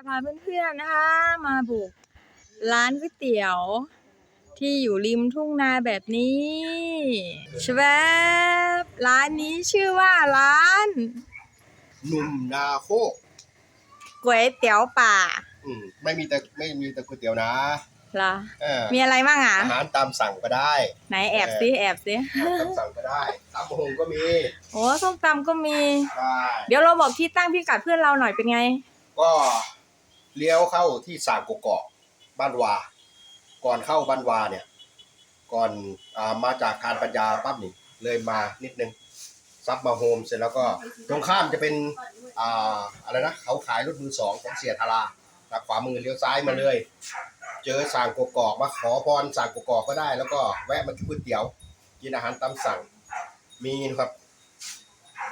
จะพาเพื่อนๆนะคะ มาบุกร้านก๋วยเตี๋ยว ที่อยู่ริมทุ่งนาแบบนี้ชแวบร้านนี้ชื่อว่าร้านหนุ่มนาโคกก๋วยเตี๋ยวป่าอืมไม่มีแต่ไม่มีแต่ก๋วยเตี๋ยวนะเหรอเออมีอะไรบ้างอะ อาหารตามสั่งก็ได้ไหนแอบซิแอบซิอาหารตามสั่งก็ได้ตามหงก็มีโอ้ส้มตำก็มี ได้เดี๋ยวเราบอกที่ตั้งพี่กัดเพื่อนเราหน่อยเป็นไง ก็ เลี้ยวเข้าที่สางกกอกบ้านวา ก่อนเข้าบ้านวาเนี่ย ก่อนอ่ามาจากคานปัญญาปั๊บนี่เลยมานิดนึงซับมาโฮมเสร็จแล้วก็ตรงข้ามจะเป็นอ่าอะไรนะเขาขายรถมือสองของเสียธาราครับขวามือเลี้ยวซ้ายมาเลย เจอสางกกอกมาขอพรสางกกอกก็ได้ แล้วก็แวะมากินก๋วยเตี๋ยวกินอาหารตามสั่ง มีนะครับ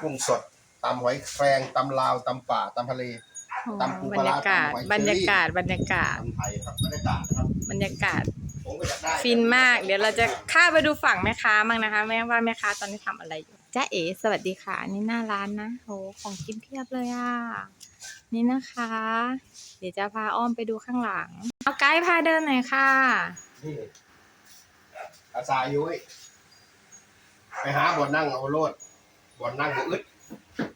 กุ้งสดตำหอยแครงตำลาวตำป่าตำทะเล ตำปูบปรลารร้ายากาศตำหอยเชอรี่บรรยากาศ บรรยากาศตำไทยครับบรรยากาศนะครับบรรยากาศ ผมก็อยากได้ฟินมาก เดี๋ยวเราจะข้ามไปดูฝั่งแม่ค้ามั่งนะคะ แม่ว่าแม่ค้าตอนนี้ทำอะไรอยู่จ้าเอ๋สวัสดีค่ะนี่หน้าร้านนะโหของกินเพียบเลยอะนี่นะคะ เดี๋ยวจะพาอ้อมไปดูข้างหลังเอาไกด์พาเดินหน่อยค่ะ นี่อาซายุ้ยไปหาบ่อนนั่งเอาโลดบ่อนนั่งบ่อึดไป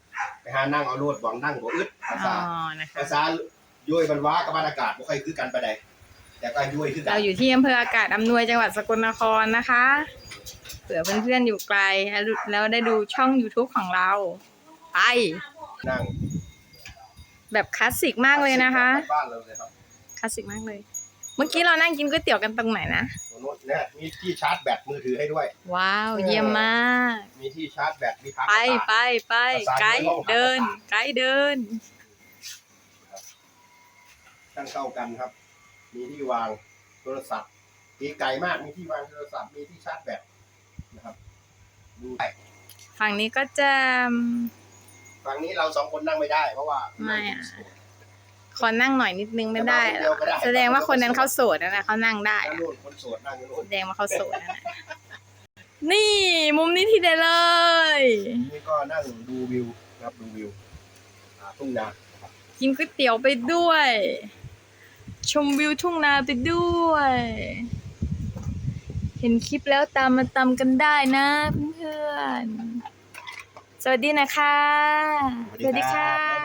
หานั่งเอาโลดบ่อนนั่งบ่อึดอาอ๋อซานะคะอาซายุ้ยบรรว้ากับบรรยากาศบ่ค่อยคือกันไปใดแต่ก็ยุ้ยคือกัเรานอยู่ที่อำเภออากาศอำนวยจังหวัดสกลนครนะคะ เผื่อเพื่อนๆอยู่ไกล แล้วได้ดูช่อง YouTube ของเรา ไป นั่งแบบคลาสสิกมากเลยนะคะ บ้านเราเลยครับ คลาสสิกมากเลยเมื่อกี้เรานั่งกินก๋วยเตี๋ยวกันตรงไหนนะตรงโน้นเนี่ยมีที่ชาร์จแบตมือถือให้ด้วย ว้าว เยี่ยมมาก มีที่ชาร์จแบตมีพักไปอากาศไปไปไกด์เดิน ไกด์เดินตั้งเข้ากันครับ มีที่วางโทรศัพท์มีไกลมากมีที่วางโทรศัพท์มีที่ชาร์จแบตนะครับ ดูได้ฝั่งนี้ก็จะ ฝั่งนี้เราสองคนนั่งไม่ได้ เพราะว่าไม่อะ ขอนั่งหน่อยนิดนึงไม่ได้แต่ว่าคนเดียวก็ได้แสดงว่าคนนั้นเขาโสดนะนะเขานั่งได้นั่งอะนู่นคนโสดนั่งอยู่นู่นแสดงว่าเขาโสดนะนะนี่มุมนี้ที่เด็ดเลย นี่ก็นั่งดูวิวนะครับดูวิวอ่าทุ่งนาครับกินก๋วยเตี๋ยวไปด้วย ชมวิวทุ่งนาไปด้วย เห็นคลิปแล้วตามมาตามกันได้นะเพื่อนๆสวัสดีนะคะ สวัสดีครับ